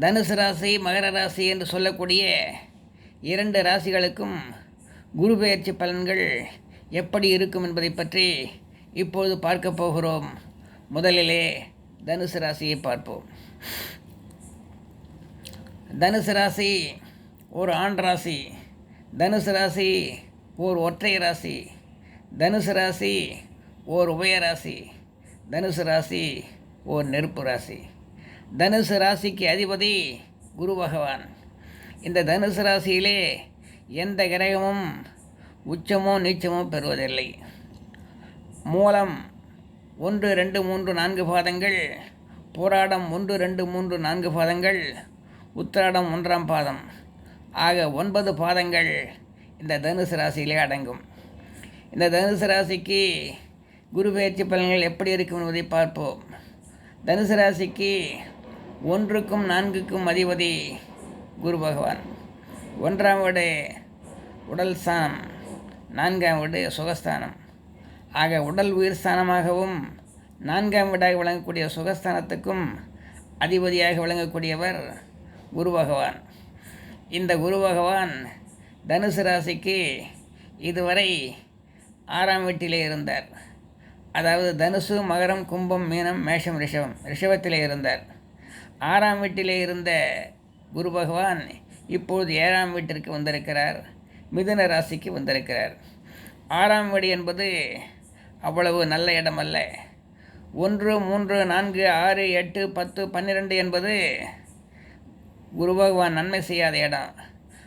தனுசு ராசி மகர ராசி என்று சொல்லக்கூடிய இரண்டு ராசிகளுக்கும் குரு பெயர்ச்சி பலன்கள் எப்படி இருக்கும் என்பதை பற்றி இப்பொழுது பார்க்க போகிறோம். முதலிலே தனுசு ராசியை பார்ப்போம். தனுசு ராசி ஒரு ஆண் ராசி தனுசு ராசி ஓர் ஒற்றை ராசி தனுசு ராசி ஓர் உபய ராசி தனுசு ராசி ஓர் நெருப்பு ராசி. தனுசு ராசிக்கு அதிபதி குரு பகவான். இந்த தனுசு ராசியிலே எந்த கிரகமும் உச்சமோ நீச்சமோ பெறுவதில்லை. மூலம் ஒன்று ரெண்டு மூன்று நான்கு பாதங்கள் போராடம் ஒன்று ரெண்டு மூன்று நான்கு பாதங்கள் உத்திராடம் ஒன்றாம் பாதம். ஆக ஒன்பது பாதங்கள் இந்த தனுசு ராசியிலே அடங்கும். இந்த தனுசு ராசிக்கு குரு பயிற்சி பலன்கள் எப்படி இருக்கும் என்பதை பார்ப்போம். தனுசு ராசிக்கு ஒன்றுக்கும் நான்குக்கும் அதிபதி குரு பகவான். ஒன்றாம் வீடு உடல் ஸ்தானம் நான்காம் வீடு சுகஸ்தானம். ஆக உடல் உயிர் ஸ்தானமாகவும் நான்காம் வீடாக விளங்கக்கூடிய சுகஸ்தானத்துக்கும் அதிபதியாக விளங்கக்கூடியவர் குரு பகவான். இந்த குரு பகவான் தனுசு ராசிக்கு இதுவரை ஆறாம் வீட்டிலே இருந்தார். அதாவது தனுசு மகரம் கும்பம் மீனம் மேஷம் ரிஷபம் ரிஷபத்திலே இருந்தார். ஆறாம் வீட்டிலே இருந்த குரு பகவான் இப்போது ஏழாம் வீட்டிற்கு வந்திருக்கிறார். மிதுன ராசிக்கு வந்திருக்கிறார். ஆறாம் வீடு என்பது அவ்வளவு நல்ல இடம் அல்ல ஒன்று மூன்று நான்கு ஆறு எட்டு பத்து பன்னிரெண்டு என்பது குரு பகவான் நன்மை செய்யாத இடம்.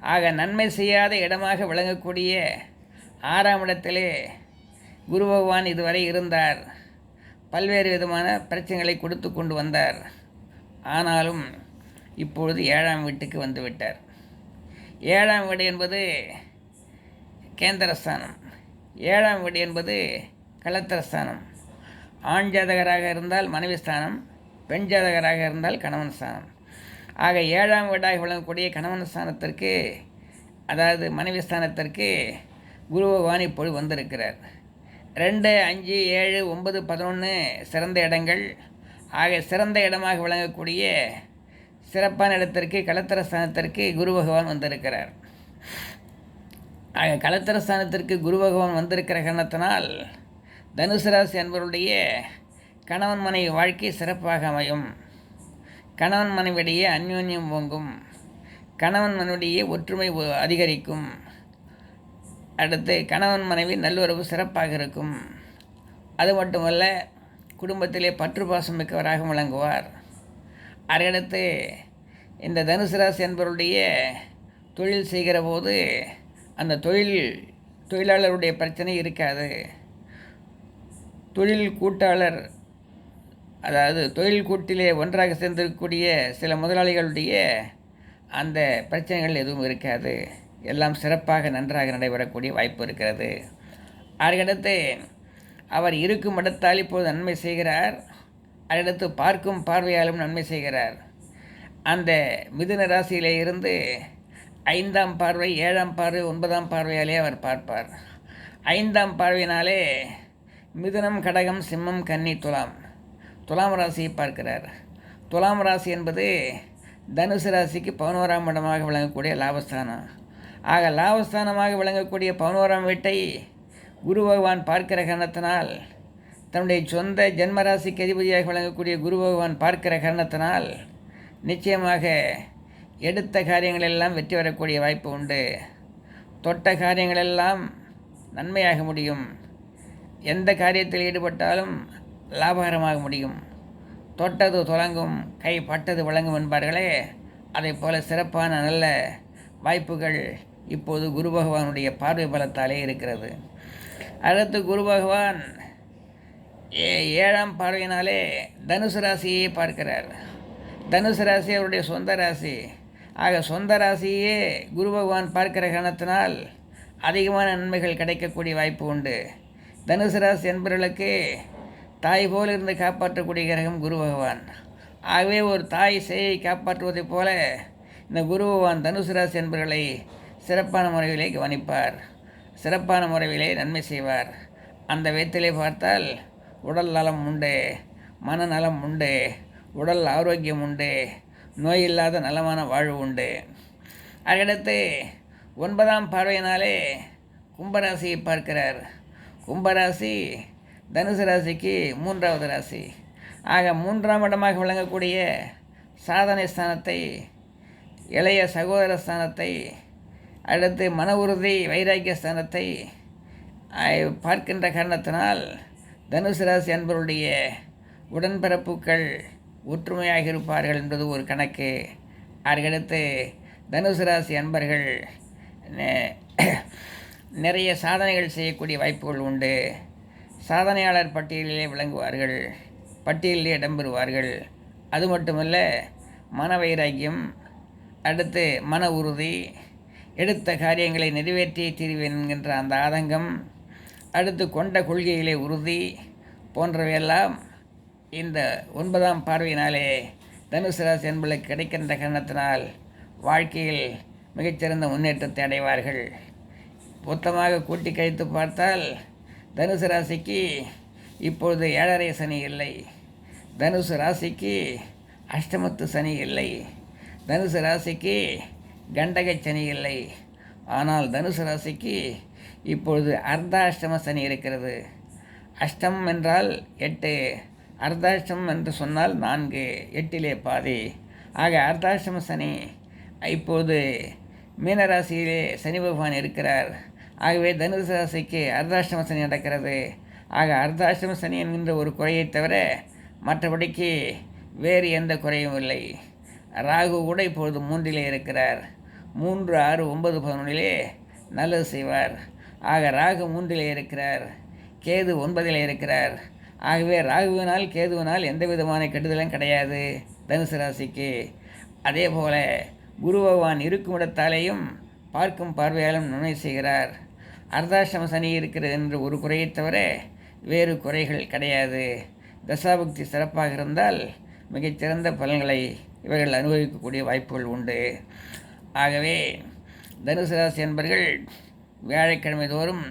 ஆக நன்மை செய்யாத இடமாக விளங்கக்கூடிய ஆறாம் இடத்திலே குரு பகவான் இதுவரை இருந்தார். பல்வேறு விதமான பிரச்சனைகளை கொடுத்து கொண்டு வந்தார். ஆனாலும் இப்பொழுது ஏழாம் வீட்டுக்கு வந்துவிட்டார். ஏழாம் வீடு என்பது கேந்திரஸ்தானம். ஏழாம் வீடு என்பது களத்திரஸ்தானம் ஆண் ஜாதகராக இருந்தால் மனைவி ஸ்தானம் பெண் ஜாதகராக இருந்தால் கணவன் ஸ்தானம். ஆக ஏழாம் வீடாக விளங்கக்கூடிய கணவன் ஸ்தானத்திற்கு அதாவது மனைவி ஸ்தானத்திற்கு குரு பகவான் இப்பொழுது வந்திருக்கிறார். ரெண்டு அஞ்சு ஏழு ஒன்பது பதினொன்று சிறந்த இடங்கள் ஆக சிறந்த இடமாக விளங்கக்கூடிய சிறப்பான இடத்திற்கு களத்திரஸ்தானத்திற்கு குரு பகவான் வந்திருக்கிறார். ஆக களத்திரஸ்தானத்திற்கு குரு பகவான் வந்திருக்கிற காரணத்தினால் தனுசு ராசி என்பவருடைய கணவன் மனைவி வாழ்க்கை சிறப்பாக அமையும். கணவன் மனைவிடையே அந்யோன்யம் ஓங்கும். கணவன் மனைவிடையே ஒற்றுமை அதிகரிக்கும். அடுத்து கணவன் மனைவி நல்லுறவு சிறப்பாக இருக்கும். அது மட்டுமல்ல குடும்பத்திலே பற்று பாசம் மிக்கவராக விளங்குவார். அதையடுத்து இந்த தனுசு ராசி என்பவருடைய தொழில் செய்கிற போது அந்த தொழில் தொழிலாளருடைய பிரச்சனை இருக்காது. தொழில் கூட்டாளர் அதாவது தொழில் கூட்டிலே ஒன்றாக சேர்ந்திருக்கக்கூடிய சில முதலாளிகளுடைய அந்த பிரச்சனைகள் எதுவும் இருக்காது. எல்லாம் சிறப்பாக நன்றாக நடைபெறக்கூடிய வாய்ப்பு இருக்கிறது. அதற்கடுத்து அவர் இருக்கும் இடத்தால் இப்போது நன்மை செய்கிறார். அதற்கடுத்து பார்க்கும் பார்வையாலும் நன்மை செய்கிறார். அந்த மிதுன ராசியிலே இருந்து ஐந்தாம் பார்வை ஏழாம் பார்வை ஒன்பதாம் பார்வையாலே அவர் பார்ப்பார். ஐந்தாம் பார்வையினாலே மிதுனம் கடகம் சிம்மம் கன்னி துலாம். துலாம் ராசியை பார்க்கிறார். துலாம் ராசி என்பது தனுசு ராசிக்கு பதினோராம் இடமாக விளங்கக்கூடிய லாபஸ்தானம். ஆக லாபஸ்தானமாக விளங்கக்கூடிய பதினோராம் வீட்டை குரு பகவான் பார்க்கிற கரணத்தினால் தன்னுடைய சொந்த ஜென்மராசிக்கு அதிபதியாக வழங்கக்கூடிய குரு பகவான் பார்க்கிற கரணத்தினால் நிச்சயமாக எடுத்த காரியங்களெல்லாம் வெற்றி வரக்கூடிய வாய்ப்பு உண்டு. தொட்ட காரியங்களெல்லாம் நன்மையாக முடியும். எந்த காரியத்தில் ஈடுபட்டாலும் லாபகரமாக முடியும். தொட்டது தொடங்கும் கை பட்டது வழங்கும் என்பார்களே அதைப் போல சிறப்பான நல்ல வாய்ப்புகள் இப்போது குரு பகவானுடைய பார்வை பலத்தாலே இருக்கிறது. அடுத்து குரு பகவான் ஏ ஏழாம் பார்வையினாலே தனுசு ராசியை பார்க்கிறார். தனுசு ராசி அவருடைய சொந்த ராசி. ஆக சொந்த ராசியே குரு பகவான் பார்க்கிற காரணத்தினால் அதிகமான நன்மைகள் கிடைக்கக்கூடிய வாய்ப்பு உண்டு. தனுசு ராசி என்பவர்களுக்கு தாய் போல் இருந்து காப்பாற்றக்கூடிய கிரகம் குரு பகவான். ஆகவே ஒரு தாய் சேயை காப்பாற்றுவதைப் போல இந்த குரு பகவான் தனுசு ராசி என்பவர்களை சிறப்பான முறையிலே கவனிப்பார். சிறப்பான முறையிலே நன்மை செய்வார். அந்த விதத்திலே பார்த்தால் உடல் நலம் உண்டு மனநலம் உண்டு உடல் ஆரோக்கியம் உண்டு நோய் இல்லாத நலமான வாழ்வு உண்டு. அதுக்கடுத்து ஒன்பதாம் பார்வையினாலே கும்பராசியை பார்க்கிறார். கும்பராசி தனுசு ராசிக்கு மூன்றாவது ராசி. ஆக மூன்றாம் இடமாக விளங்கக்கூடிய சாதனை ஸ்தானத்தை இளைய சகோதர ஸ்தானத்தை அடுத்து மன உறுதி வைராக்கிய ஸ்தானத்தை பார்க்கின்ற காரணத்தினால் தனுசு ராசி அன்பருடைய உடன்பிறப்புகள் ஒற்றுமையாக இருப்பார்கள் என்பது ஒரு கணக்கு. அதற்கடுத்து தனுசு ராசி அன்பர்கள் நிறைய சாதனைகள் செய்யக்கூடிய வாய்ப்புகள் உண்டு. சாதனையாளர் பட்டியலிலே விளங்குவார்கள் பட்டியலிலே இடம்பெறுவார்கள். அது மட்டுமல்ல மன வைராக்கியம் அடுத்து மன உறுதி எடுத்த காரியங்களை நிறைவேற்றியே தீர்வேன் என்கின்ற அந்த ஆதங்கம் அடுத்து கொண்ட கொள்கைகளை உறுதி போன்றவையெல்லாம் இந்த ஒன்பதாம் பார்வையினாலே தனுசு ராசி என்பதற்கு கிடைக்கின்ற காரணத்தினால் வாழ்க்கையில் மிகச்சிறந்த முன்னேற்றத்தை அடைவார்கள். மொத்தமாக கூட்டி கழித்து பார்த்தால் தனுசு ராசிக்கு இப்பொழுது ஏழரை சனி இல்லை. தனுசு ராசிக்கு அஷ்டமத்து சனி இல்லை. தனுசு ராசிக்கு கண்டக சனி இல்லை ஆனால் தனுசு ராசிக்கு இப்பொழுது அர்த்தாஷ்டம சனி இருக்கிறது. அஷ்டம் என்றால் எட்டு. அர்த்தாஷ்டம் என்று சொன்னால் நான்கு எட்டிலே பாதி. ஆக அர்த்தாஷ்டம சனி இப்போது மீனராசியிலே சனி பகவான் இருக்கிறார். ஆகவே தனுசு ராசிக்கு அர்த்தாஷ்டம சனி நடக்கிறது. ஆக அர்த்தாஷ்டம சனி என்கின்ற ஒரு குறையை தவிர மற்றபடிக்கு வேறு எந்த குறையும் இல்லை. ராகு கூட இப்பொழுது மூன்றிலே இருக்கிறார். மூன்று ஆறு ஒன்பது பதினொன்றிலே நல்லது செய்வார். ஆக ராகு மூன்றிலே இருக்கிறார். கேது ஒன்பதில் இருக்கிறார். ஆகவே ராகுவினால் கேதுவினால் எந்த விதமான கெடுதலும் கிடையாது தனுசு ராசிக்கு. அதே போல குரு பகவான் இருக்கும் இடத்தாலேயும் பார்க்கும் பார்வையாலும் நன்மை செய்கிறார். அர்தாசிரம சனி இருக்கிறது என்று ஒரு குறையை தவிர வேறு குறைகள் கிடையாது. தசாபக்தி சிறப்பாக இருந்தால் மிகச்சிறந்த பலன்களை இவர்கள் அனுபவிக்கக்கூடிய வாய்ப்புகள் உண்டு. ஆகவே தனுசு ராசி என்பர்கள் வியாழக்கிழமை தோறும்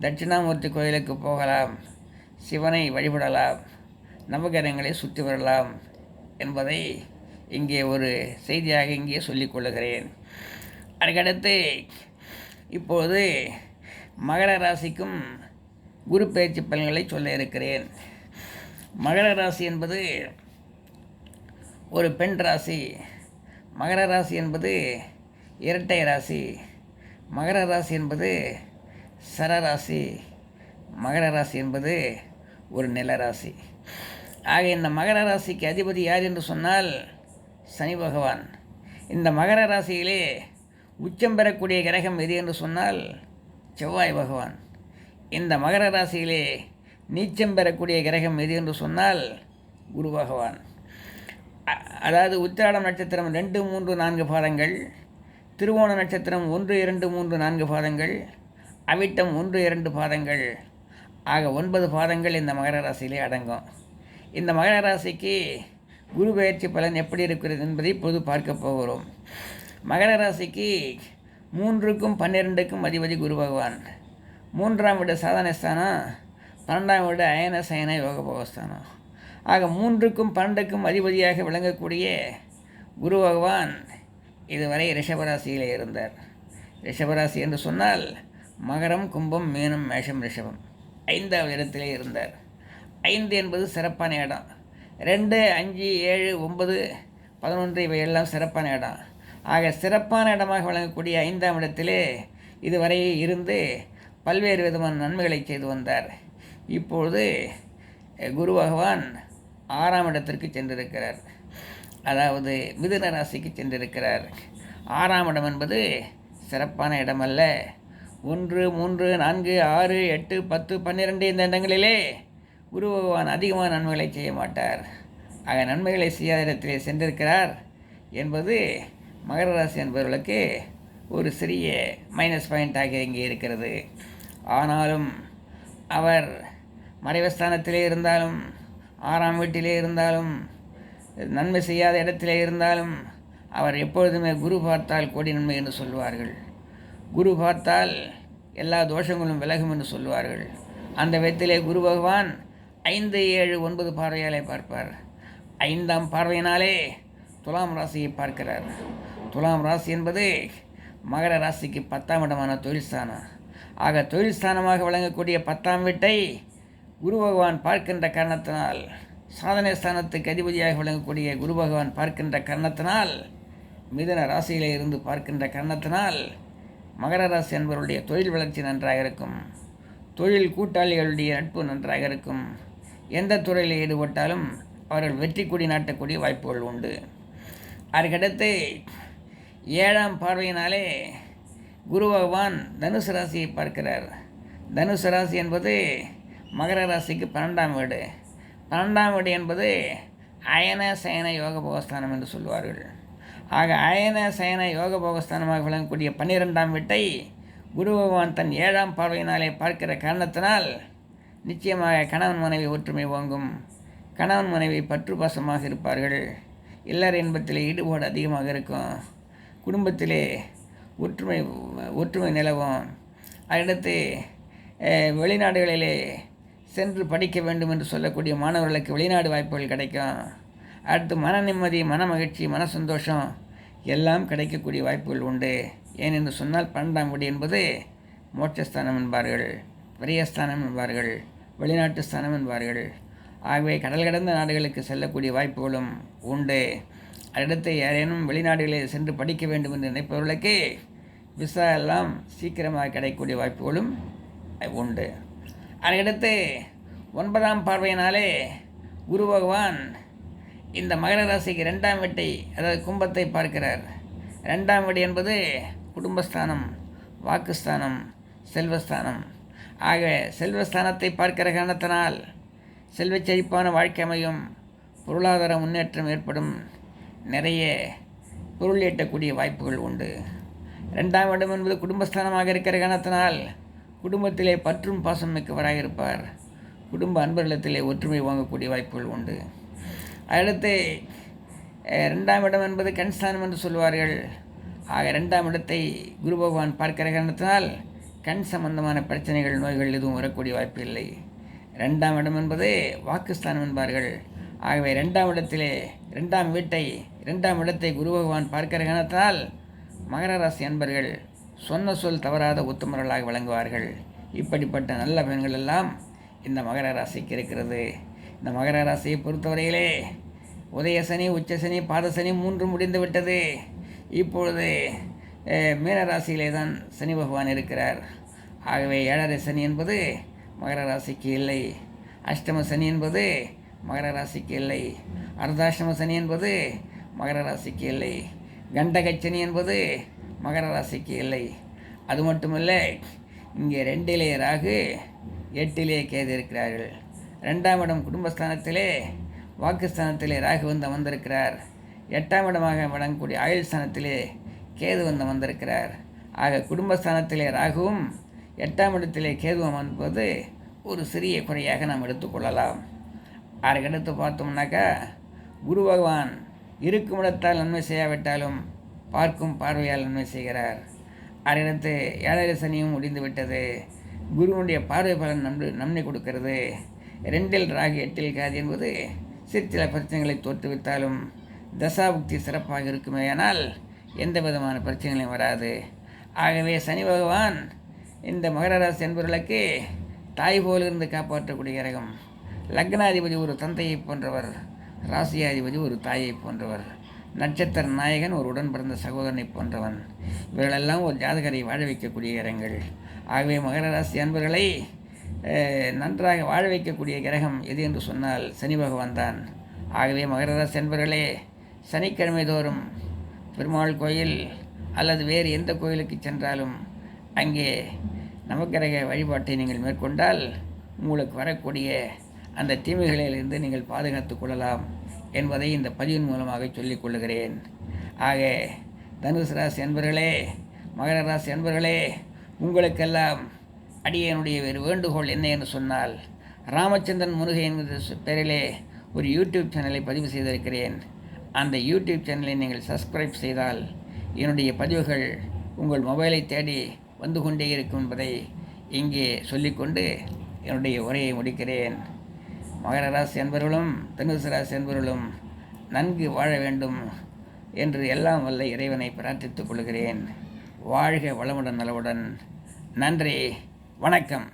தட்சிணாமூர்த்தி கோயிலுக்கு போகலாம். சிவனை வழிபடலாம். நவகிரகங்களை சுற்றி வரலாம் என்பதை இங்கே ஒரு செய்தியாக இங்கே சொல்லிக் கொள்ளுகிறேன். அதுக்கடுத்து இப்போது மகர ராசிக்கும் குரு பயிற்சி பலன்களை சொல்ல இருக்கிறேன். மகர ராசி என்பது ஒரு பெண் ராசி. மகர ராசி என்பது இரட்டை ராசி. மகர ராசி என்பது சரராசி மகர ராசி என்பது ஒரு நில ராசி. ஆக இந்த மகர ராசிக்கு அதிபதி யார் என்று சொன்னால் சனி பகவான். இந்த மகர ராசியிலே உச்சம் பெறக்கூடிய கிரகம் எது என்று சொன்னால் செவ்வாய் பகவான். இந்த மகர ராசியிலே நீச்சம் பெறக்கூடிய கிரகம் எது என்று சொன்னால் குரு பகவான். அதாவது உத்திராடம் நட்சத்திரம் ரெண்டு மூன்று நான்கு பாதங்கள் திருவோண நட்சத்திரம் ஒன்று இரண்டு மூன்று நான்கு பாதங்கள் அவிட்டம் ஒன்று இரண்டு பாதங்கள். ஆக ஒன்பது பாதங்கள் இந்த மகர ராசியிலே அடங்கும். இந்த மகர ராசிக்கு குரு பயிற்சி பலன் எப்படி இருக்கிறது என்பதை பொது பார்க்க போகிறோம். மகர ராசிக்கு மூன்றுக்கும் பன்னிரெண்டுக்கும் அதிபதி குரு பகவான். மூன்றாம் வீடு சாதனஸ்தானம் பன்னெண்டாம் வீடு அயன சயன யோக போகஸ்தானம் ஆக மூன்றுக்கும் பன்னெண்டுக்கும் அதிபதியாக விளங்கக்கூடிய குரு பகவான் இதுவரை ரிஷபராசியிலே இருந்தார். ரிஷபராசி என்று சொன்னால் மகரம் கும்பம் மீனம் மேஷம் ரிஷபம். ஐந்தாவது இடத்திலே இருந்தார். ஐந்து என்பது சிறப்பான இடம். ரெண்டு அஞ்சு ஏழு ஒன்பது பதினொன்று இவையெல்லாம் சிறப்பான இடம். ஆக சிறப்பான இடமாக விளங்கக்கூடிய ஐந்தாம் இடத்திலே இதுவரை இருந்து பல்வேறு விதமான நன்மைகளை செய்து வந்தார். இப்பொழுது குரு பகவான் ஆறாம் இடத்திற்கு சென்றிருக்கிறார். அதாவது மிதுன ராசிக்கு சென்றிருக்கிறார். ஆறாம் இடம் என்பது சிறப்பான இடமல்ல. ஒன்று மூன்று நான்கு ஆறு எட்டு பத்து பன்னிரெண்டு இந்த இடங்களிலே குரு பகவான் அதிகமான நன்மைகளை செய்ய மாட்டார். ஆக நன்மைகளை செய்யாத இடத்திலே சென்றிருக்கிறார் என்பது மகர ராசி என்பவர்களுக்கு ஒரு சிறிய மைனஸ் பாயிண்டாக இங்கே இருக்கிறது. ஆனாலும் அவர் மறைவஸ்தானத்திலே இருந்தாலும் ஆறாம் வீட்டிலே இருந்தாலும் நன்மை செய்யாத இடத்திலே இருந்தாலும் அவர் எப்பொழுதுமே குரு பார்த்தால் கோடி நன்மை என்று சொல்வார்கள். குரு பார்த்தால் எல்லா தோஷங்களும் விலகும் என்று சொல்வார்கள். அந்த விதத்திலே குரு பகவான் ஐந்து ஏழு ஒன்பது பார்வையாலே பார்ப்பார். ஐந்தாம் பார்வையினாலே துலாம் ராசியை பார்க்கிறார். துலாம் ராசி என்பது மகர ராசிக்கு பத்தாம் இடமான தொழில் ஸ்தானம். ஆக தொழில் ஸ்தானமாக விளங்கக்கூடிய பத்தாம் வீட்டை குரு பகவான் பார்க்கின்ற காரணத்தினால் சாதனை ஸ்தானத்துக்கு அதிபதியாக விளங்கக்கூடிய குரு பகவான் பார்க்கின்ற காரணத்தினால் மிதன ராசியிலே இருந்து பார்க்கின்ற காரணத்தினால் மகர ராசி என்பவருடைய தொழில் வளர்ச்சி நன்றாக இருக்கும். தொழில் கூட்டாளிகளுடைய நட்பு நன்றாக இருக்கும். எந்த துறையில் ஈடுபட்டாலும் அவர்கள் வெற்றி கொடி நாட்டக்கூடிய வாய்ப்புகள் உண்டு. அதற்கடுத்து ஏழாம் பார்வையினாலே குரு பகவான் தனுசு ராசியை பார்க்கிறார். தனுசு ராசி என்பது மகர ராசிக்கு பன்னெண்டாம் வீடு. பன்னெண்டாம் வீடு என்பது அயன சயன யோக போகஸ்தானம் என்று சொல்வார்கள். ஆக அயன சயன யோக போகஸ்தானமாக விளங்கக்கூடிய பன்னிரெண்டாம் வீட்டை குரு பகவான் தன் ஏழாம் பார்வையினாலே பார்க்கிற காரணத்தினால் நிச்சயமாக கணவன் மனைவி ஒற்றுமை வாங்கும் கணவன் மனைவி பற்று பாசமாக இருப்பார்கள். இல்லற இன்பத்தில் ஈடுபாடு அதிகமாக இருக்கும். குடும்பத்திலே ஒற்றுமை ஒற்றுமை நிலவும். அடுத்து வெளிநாடுகளிலே சென்று படிக்க வேண்டும் என்று சொல்லக்கூடிய மாணவர்களுக்கு வெளிநாடு வாய்ப்புகள் கிடைக்கும் அடுத்து மன நிம்மதி மன மகிழ்ச்சி மன சந்தோஷம் எல்லாம் கிடைக்கக்கூடிய வாய்ப்புகள் உண்டு. ஏனென்று சொன்னால் பன்னெண்டாம் வீடு என்பது மோட்சஸ்தானம் என்பார்கள் விரயஸ்தானம் என்பார்கள் வெளிநாட்டு ஸ்தானம் என்பார்கள். ஆகவே கடல் கடந்த நாடுகளுக்கு செல்லக்கூடிய வாய்ப்புகளும் உண்டு. அடுத்து யாரேனும் வெளிநாடுகளில் சென்று படிக்க வேண்டும் என்று நினைப்பவர்களுக்கு விசா எல்லாம் சீக்கிரமாக கிடைக்கக்கூடிய வாய்ப்புகளும் உண்டு. அதையடுத்து ஒன்பதாம் பார்வையினாலே குரு பகவான் இந்த மகர ராசிக்கு ரெண்டாம் வீட்டை அதாவது கும்பத்தை பார்க்கிறார். ரெண்டாம் வீடு என்பது குடும்பஸ்தானம் வாக்குஸ்தானம் செல்வஸ்தானம். ஆக செல்வஸ்தானத்தை பார்க்கிற காரணத்தினால் செல்வச் செழிப்பான வாழ்க்கை அமையும் பொருளாதார முன்னேற்றம் ஏற்படும் நிறைய பொருள் ஈட்டக்கூடிய வாய்ப்புகள் உண்டு. ரெண்டாம் இடம் என்பது குடும்பஸ்தானமாக இருக்கிற காரணத்தினால் குடும்பத்திலே பற்றும் பாசம் மிக்கவராக இருப்பார் குடும்ப அன்பர்களிடத்திலே ஒற்றுமை வாங்கக்கூடிய வாய்ப்புகள் உண்டு. அடுத்து ரெண்டாம் இடம் என்பது கண்ஸ்தானம் என்று சொல்வார்கள். ஆக ரெண்டாம் இடத்தை குரு பகவான் பார்க்கிற காரணத்தினால் கண் சம்பந்தமான பிரச்சனைகள் நோய்கள் எதுவும் வரக்கூடிய வாய்ப்பு இல்லை. ரெண்டாம் இடம் என்பது வாக்குஸ்தானம் என்பார்கள். ஆகவே ரெண்டாம் இடத்திலே ரெண்டாம் வீட்டை ரெண்டாம் இடத்தை குரு பகவான் பார்க்கிற காரணத்தினால் மகர ராசி அன்பர்கள் சொன்ன சொல் தவறாத உத்தமர்களாக விளங்குவார்கள். இப்படிப்பட்ட நல்ல பெண்கள் எல்லாம் இந்த மகர ராசிக்கு இருக்கிறது. இந்த மகர ராசியை பொறுத்தவரையிலே உதயசனி உச்சசனி பாதசனி மூன்று முடிந்து விட்டது. இப்பொழுது மீனராசியிலே மீன ராசியிலே தான் சனி பகவான் இருக்கிறார். ஆகவே ஏழரை சனி என்பது மகர ராசிக்கு இல்லை. அஷ்டம சனி என்பது மகர ராசிக்கு இல்லை. அர்த்தாஷ்டம சனி என்பது மகர ராசிக்கு இல்லை. கண்டகச்சனி என்பது மகர ராசிக்கு இல்லை. அது மட்டுமில்லை இங்கே ரெண்டிலே ராகு எட்டிலே கேது இருக்கிறார்கள். ரெண்டாம் இடம் குடும்பஸ்தானத்திலே வாக்குஸ்தானத்திலே ராகு வந்து அமர்ந்திருக்கிறார். எட்டாம் இடமாக வழங்கக்கூடிய ஆயுள் ஸ்தானத்திலே கேது வந்து அமர்ந்திருக்கிறார். ஆக குடும்பஸ்தானத்திலே ராகுவும் எட்டாம் இடத்திலே கேதுவும் அமர்ந்தது ஒரு சிறிய குறையாக நாம் எடுத்துக்கொள்ளலாம் அதற்கடுத்து பார்த்தோம்னாக்கா குரு பகவான் இருக்கும் இடத்தால் நன்மை செய்யாவிட்டாலும் பார்க்கும் பார்வையால் நன்மை செய்கிறார். அதனடுத்து ஏழரை சனியும் முடிந்து விட்டது. பார்வை பலன் நன்மை நன்மை கொடுக்கிறது. ரெண்டில் ராகி எட்டில் காது என்பது சிற்சில பிரச்சனைகளை தோற்றுவித்தாலும் தசாபுக்தி சிறப்பாக இருக்குமேயானால் எந்த விதமான பிரச்சனைகளும் வராது. ஆகவே சனி பகவான் இந்த மகர ராசி என்பவர்களுக்கு தாய் போலிருந்து காப்பாற்றக்கூடிய கிரகம். லக்னாதிபதி ஒரு தந்தையை போன்றவர் ராசியாதிபதி ஒரு தாயை போன்றவர். நட்சத்திர நாயகன் ஒரு உடன் பிறந்த சகோதரனை போன்றவன். இவர்களெல்லாம் ஒரு ஜாதகரை வாழ வைக்கக்கூடிய கிரகங்கள். ஆகவே மகர ராசி அன்பர்களை நன்றாக வாழ வைக்கக்கூடிய கிரகம் எது என்று சொன்னால் சனி பகவான் தான். ஆகவே மகர ராசி அன்பர்களே சனிக்கிழமை தோறும் பெருமாள் கோயில் அல்லது வேறு எந்த கோயிலுக்கு சென்றாலும் அங்கே நவக்கிரக வழிபாட்டை நீங்கள் மேற்கொண்டால் உங்களுக்கு வரக்கூடிய அந்த தீமைகளிலிருந்து நீங்கள் பாதுகாத்துக் கொள்ளலாம். என்பதை இந்த பதிவின் மூலமாக சொல்லிக் கொள்ளுகிறேன். ஆக தனுசு ராசி என்பர்களே மகர ராசி என்பர்களே உங்களுக்கெல்லாம் அடியனுடைய வேறு வேண்டுகோள் என்ன என்று சொன்னால் ராமச்சந்திரன் முருகை என்பது பெயரிலே ஒரு யூடியூப் சேனலை பதிவு செய்திருக்கிறேன். அந்த யூடியூப் சேனலை நீங்கள் சப்ஸ்கிரைப் செய்தால் என்னுடைய பதிவுகள் உங்கள் மொபைலை தேடி வந்து கொண்டே இருக்கும் என்பதை இங்கே சொல்லிக்கொண்டு என்னுடைய உரையை முடிக்கிறேன். மகர ராசி என்பவர்களும் தனுசு ராசி என்பவர்களும் நன்கு வாழ வேண்டும் என்று எல்லாம் வல்ல இறைவனை பிரார்த்தித்துக் கொள்கிறேன். வாழ்க வளமுடன் நலவுடன் நன்றி வணக்கம்.